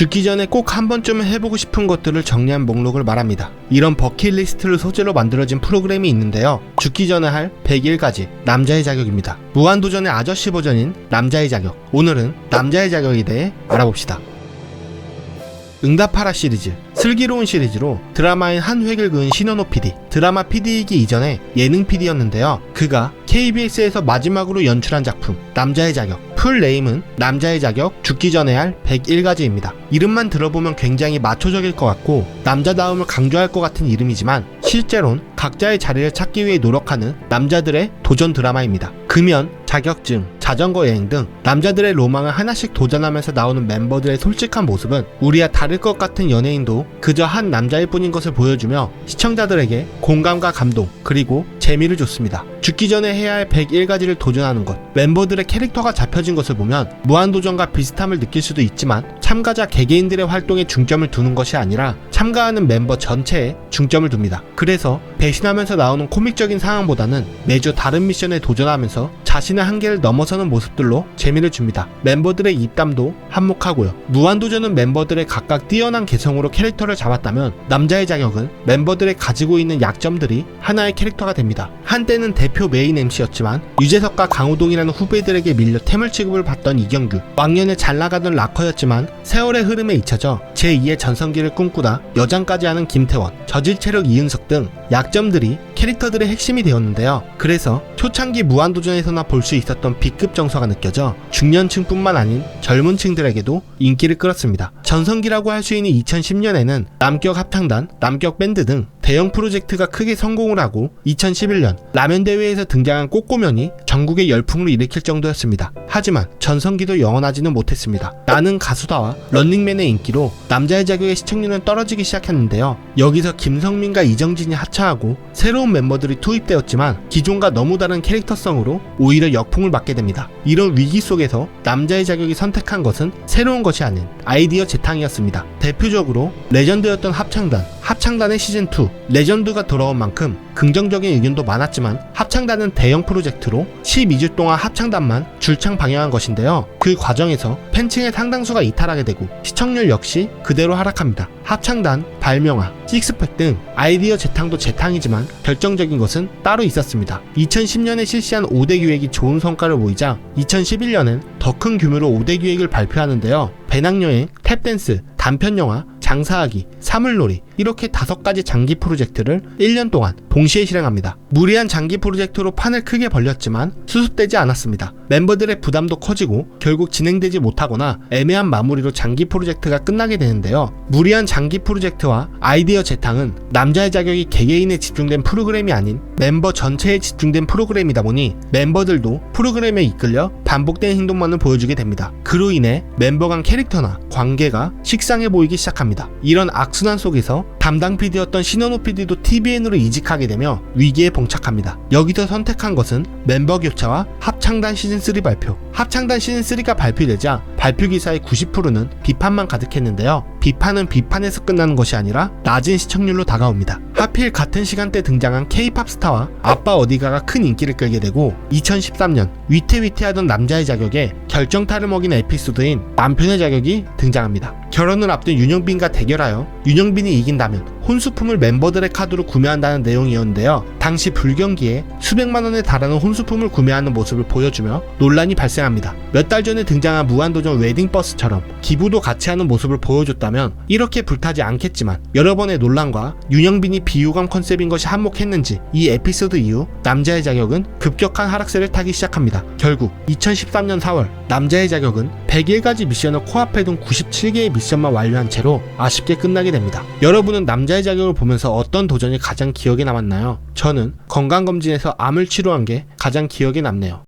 죽기 전에 꼭 한 번쯤은 해보고 싶은 것들을 정리한 목록을 말합니다. 이런 버킷리스트를 소재로 만들어진 프로그램이 있는데요. 죽기 전에 할 101가지 남자의 자격입니다. 무한도전의 아저씨 버전인 남자의 자격. 오늘은 남자의 자격에 대해 알아봅시다. 응답하라 시리즈 슬기로운 시리즈로 드라마인 한 획을 그은 신원호 PD 드라마 PD이기 이전에 예능 PD였는데요 그가 KBS에서 마지막으로 연출한 작품 남자의 자격 풀 네임은 남자의 자격 죽기 전에 할 101가지입니다 이름만 들어보면 굉장히 마초적일 것 같고 남자다움을 강조할 것 같은 이름이지만 실제론 각자의 자리를 찾기 위해 노력하는 남자들의 도전 드라마입니다 금연, 자격증, 자전거 여행 등 남자들의 로망을 하나씩 도전하면서 나오는 멤버들의 솔직한 모습은 우리와 다를 것 같은 연예인도 그저 한 남자일 뿐인 것을 보여주며 시청자들에게 공감과 감동 그리고 재미를 줬습니다. 죽기 전에 해야 할 101가지를 도전하는 것 멤버들의 캐릭터가 잡혀진 것을 보면 무한도전과 비슷함을 느낄 수도 있지만 참가자 개개인들의 활동에 중점을 두는 것이 아니라 참가하는 멤버 전체에 중점을 둡니다. 그래서 배신하면서 나오는 코믹적인 상황보다는 매주 다른 미션에 도전하면서 자신의 한계를 넘어서는 모습들로 재미를 줍니다. 멤버들의 입담도 한몫하고요. 무한도전은 멤버들의 각각 뛰어난 개성으로 캐릭터를 잡았다면 남자의 자격은 멤버들의 가지고 있는 약점들이 하나의 캐릭터가 됩니다. 한때는 대표 메인 MC였지만 유재석과 강호동이라는 후배들에게 밀려 태물 취급을 받던 이경규 왕년에 잘 나가던 락커였지만 세월의 흐름에 잊혀져 제2의 전성기를 꿈꾸다 여장까지 하는 김태원 저질 체력 이은석 등 약점들이 캐릭터들의 핵심이 되었는데요. 그래서 초창기 무한도전에서나 볼 수 있었던 B급 정서가 느껴져 중년층뿐만 아닌 젊은 층들에게도 인기를 끌었습니다. 전성기라고 할 수 있는 2010년에는 남격 합창단, 남격 밴드 등 대형 프로젝트가 크게 성공을 하고 2011년 라면 대회에서 등장한 꼬꼬면이 전국의 열풍을 일으킬 정도였습니다. 하지만 전성기도 영원하지는 못했습니다. 나는 가수다와 런닝맨의 인기로 남자의 자격의 시청률은 떨어지기 시작했는데요. 여기서 김성민과 이정진이 하차하고 새로운 멤버들이 투입되었지만 기존과 너무 다른 캐릭터성으로 오히려 역풍을 맞게 됩니다. 이런 위기 속에서 남자의 자격이 선택한 것은 새로운 것이 아닌 아이디어 재탕이었습니다. 대표적으로 레전드였던 합창단, 합창단의 시즌2, 레전드가 돌아온 만큼 긍정적인 의견도 많았지만 합창단은 대형 프로젝트로 12주 동안 합창단만 줄창 방영한 것인데요. 그 과정에서 팬층의 상당수가 이탈하게 되고 시청률 역시 그대로 하락합니다. 합창단, 발명화, 식스팩 등 아이디어 재탕도 재탕이지만 결정적인 것은 따로 있었습니다. 2010년에 실시한 5대 기획이 좋은 성과를 보이자 2011년엔 더 큰 규모로 5대 기획을 발표하는데요. 배낭여행, 탭댄스, 단편영화, 장사하기, 사물놀이 이렇게 다섯 가지 장기 프로젝트를 1년 동안 동시에 실행합니다. 무리한 장기 프로젝트로 판을 크게 벌렸지만 수습되지 않았습니다. 멤버들의 부담도 커지고 결국 진행되지 못하거나 애매한 마무리로 장기 프로젝트가 끝나게 되는데요. 무리한 장기 프로젝트와 아이디어 재탕은 남자의 자격이 개개인에 집중된 프로그램이 아닌 멤버 전체에 집중된 프로그램이다 보니 멤버들도 프로그램에 이끌려 반복된 행동만을 보여주게 됩니다. 그로 인해 멤버 간 캐릭터나 관계가 식상해 보이기 시작합니다. 이런 악순환 속에서 담당 PD였던 신원호 PD도 TVN으로 이직하게 되며 위기에 봉착합니다. 여기서 선택한 것은 멤버 교체와 합창단 시즌3 발표. 합창단 시즌3가 발표되자 발표 기사의 90%는 비판만 가득했는데요. 비판은 비판에서 끝나는 것이 아니라 낮은 시청률로 다가옵니다. 하필 같은 시간대 등장한 K-팝 스타와 아빠 어디가가 큰 인기를 끌게 되고 2013년 위태위태하던 남자의 자격에 결정타를 먹인 에피소드인 남편의 자격이 등장합니다. 결혼을 앞둔 윤영빈과 대결하여 윤영빈이 이긴다면 혼수품을 멤버들의 카드로 구매한다는 내용이었는데요. 당시 불경기에 수백만 원에 달하는 혼수품을 구매하는 모습을 보여주며 논란이 발생합니다. 몇 달 전에 등장한 무한도전 웨딩버스처럼 기부도 같이 하는 모습을 보여줬다면 이렇게 불타지 않겠지만 여러 번의 논란과 윤영빈이 비호감 컨셉인 것이 한몫했는지 이 에피소드 이후 남자의 자격은 급격한 하락세를 타기 시작합니다. 결국 2013년 4월 남자의 자격은 101가지 미션을 코앞에 둔 97개의 미션만 완료한 채로 아쉽게 끝나게 됩니다. 여러분은 남자의 자격을 보면서 어떤 도전이 가장 기억에 남았나요? 저는 건강검진에서 암을 치료한 게 가장 기억에 남네요.